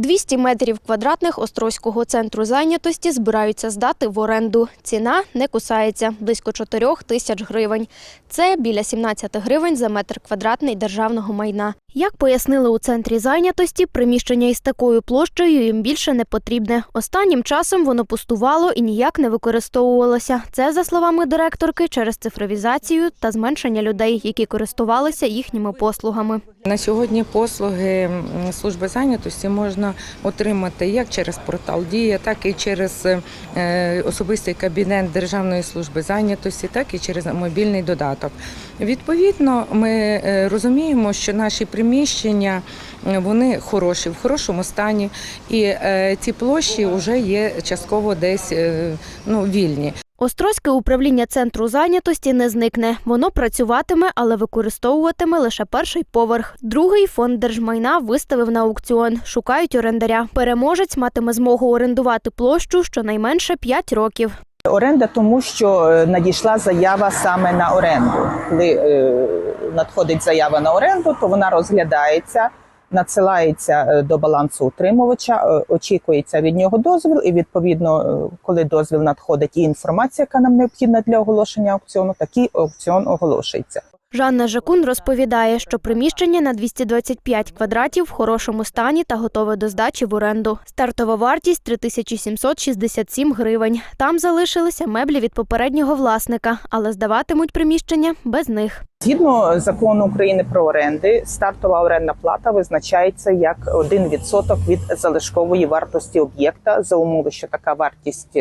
200 метрів квадратних Острозького центру зайнятості збираються здати в оренду. Ціна не кусається – близько 4 тисяч гривень. Це біля 17 гривень за метр квадратний державного майна. Як пояснили у центрі зайнятості, приміщення із такою площею їм більше не потрібне. Останнім часом воно пустувало і ніяк не використовувалося. Це, за словами директорки, через цифровізацію та зменшення людей, які користувалися їхніми послугами. На сьогодні послуги служби зайнятості можна отримати як через портал Дія, так і через е, особистий кабінет Державної служби зайнятості, так і через мобільний додаток. Відповідно, ми е, розуміємо, що наші приміщення вони хороші, в хорошому стані, і е, ці площі вже є частково десь е, ну, вільні. Острозьке управління центру зайнятості не зникне. Воно працюватиме, але використовуватиме лише перший поверх. Другий фонд держмайна виставив на аукціон. Шукають орендаря. Переможець матиме змогу орендувати площу щонайменше 5 років. Оренда, тому що е, надійшла заява саме на оренду. Коли е, надходить заява на оренду, то вона розглядається, надсилається е, до балансу утримувача, е, очікується від нього дозвіл, і відповідно, е, коли дозвіл надходить і інформація, яка нам необхідна для оголошення аукціону, такий аукціон оголошується. Жанна Жакун розповідає, що приміщення на 225 квадратів в хорошому стані та готове до здачі в оренду. Стартова вартість 3767 гривень. Там залишилися меблі від попереднього власника, але здаватимуть приміщення без них. Згідно закону України про оренди, стартова орендна плата визначається як 1% від залишкової вартості об'єкта за умови, що така вартість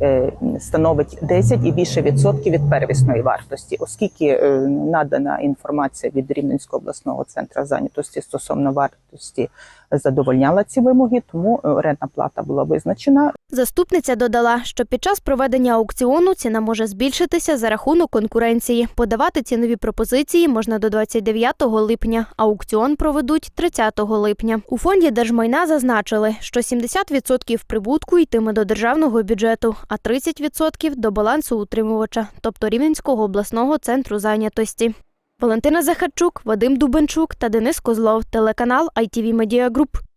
е, становить 10 і більше відсотків від первісної вартості, оскільки е, надана інформація від Рівненського обласного центру зайнятості стосовно вартості задовольняла ці вимоги, тому е, орендна плата була визначена Заступниця додала, що під час проведення аукціону ціна може збільшитися за рахунок конкуренції. Подавати цінові пропозиції можна до 29 липня. Аукціон проведуть 30 липня. У фонді держмайна зазначили, що 70% прибутку йтиме до державного бюджету, а 30% – до балансу утримувача, тобто Рівненського обласного центру зайнятості. Валентина Захарчук, Вадим Дубенчук та Денис Козлов. Телеканал ITV Media Group.